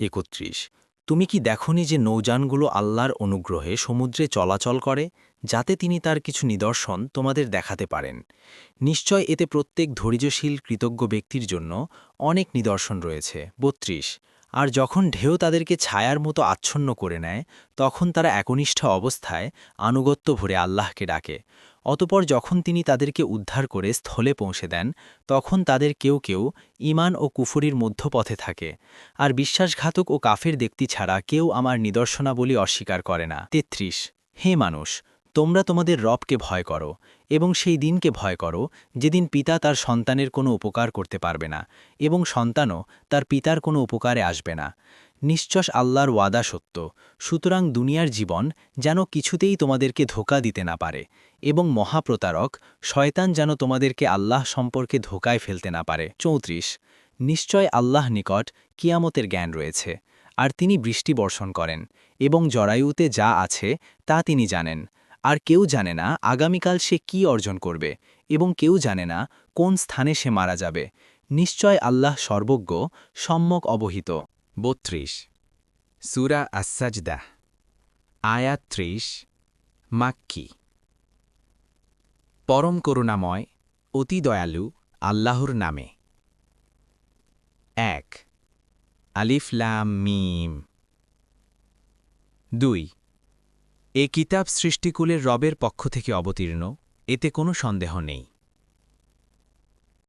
একত্রিশ। তুমি কি দেখনি যে নৌযানগুলো আল্লাহর অনুগ্রহে সমুদ্রে চলাচল করে, যাতে তিনি তার কিছু নিদর্শন তোমাদের দেখাতে পারেন? নিশ্চয় এতে প্রত্যেক ধৈর্যশীল, কৃতজ্ঞ ব্যক্তির জন্য অনেক নিদর্শন রয়েছে। বত্রিশ। আর যখন ঢেউ তাদেরকে ছায়ার মতো আচ্ছন্ন করে নেয়, তখন তারা একনিষ্ঠ অবস্থায় আনুগত্য ভরে আল্লাহকে ডাকে। অতপর যখন তিনি তাদেরকে উদ্ধার করে স্থলে পৌঁছে দেন, তখন তাদের কেউ কেউ ইমান ও কুফুরির মধ্যপথে থাকে, আর বিশ্বাসঘাতক ও কাফের ব্যক্তি ছাড়া কেউ আমার নিদর্শনাবলী অস্বীকার করে না। তেত্রিশ, হে মানুষ, তোমরা তোমাদের রবকে ভয় করো এবং সেই দিনকে ভয় করো যেদিন পিতা তার সন্তানের কোনো উপকার করতে পারবে না এবং সন্তানও তার পিতার কোনো উপকারে আসবে না। নিশ্চস আল্লাহর ওয়াদা সত্য, সুতরাং দুনিয়ার জীবন যেন কিছুতেই তোমাদেরকে ধোকা দিতে না পারে এবং মহাপ্রতারক, শয়তান যেন তোমাদেরকে আল্লাহ সম্পর্কে ধোকায় ফেলতে না পারে। চৌত্রিশ, নিশ্চয় আল্লাহ নিকট কিয়ামতের জ্ঞান রয়েছে, আর তিনি বৃষ্টি বর্ষণ করেন এবং জরায়ুতে যা আছে তা তিনি জানেন। আর কেউ জানে না আগামীকাল সে কি অর্জন করবে এবং কেউ জানে না কোন স্থানে সে মারা যাবে। নিশ্চয় আল্লাহ সর্বজ্ঞ, সম্যক অবহিত। বত্রিশ। সুরা আসাজদাহ আয়াত ত্রিশ, মাক্কি। পরম করুণাময়, অতি দয়ালু আল্লাহর নামে। এক। আলিফলাম মিম। দুই। এ কিতাব সৃষ্টিকুলের রবের পক্ষ থেকে অবতীর্ণ, এতে কোনো সন্দেহ নেই।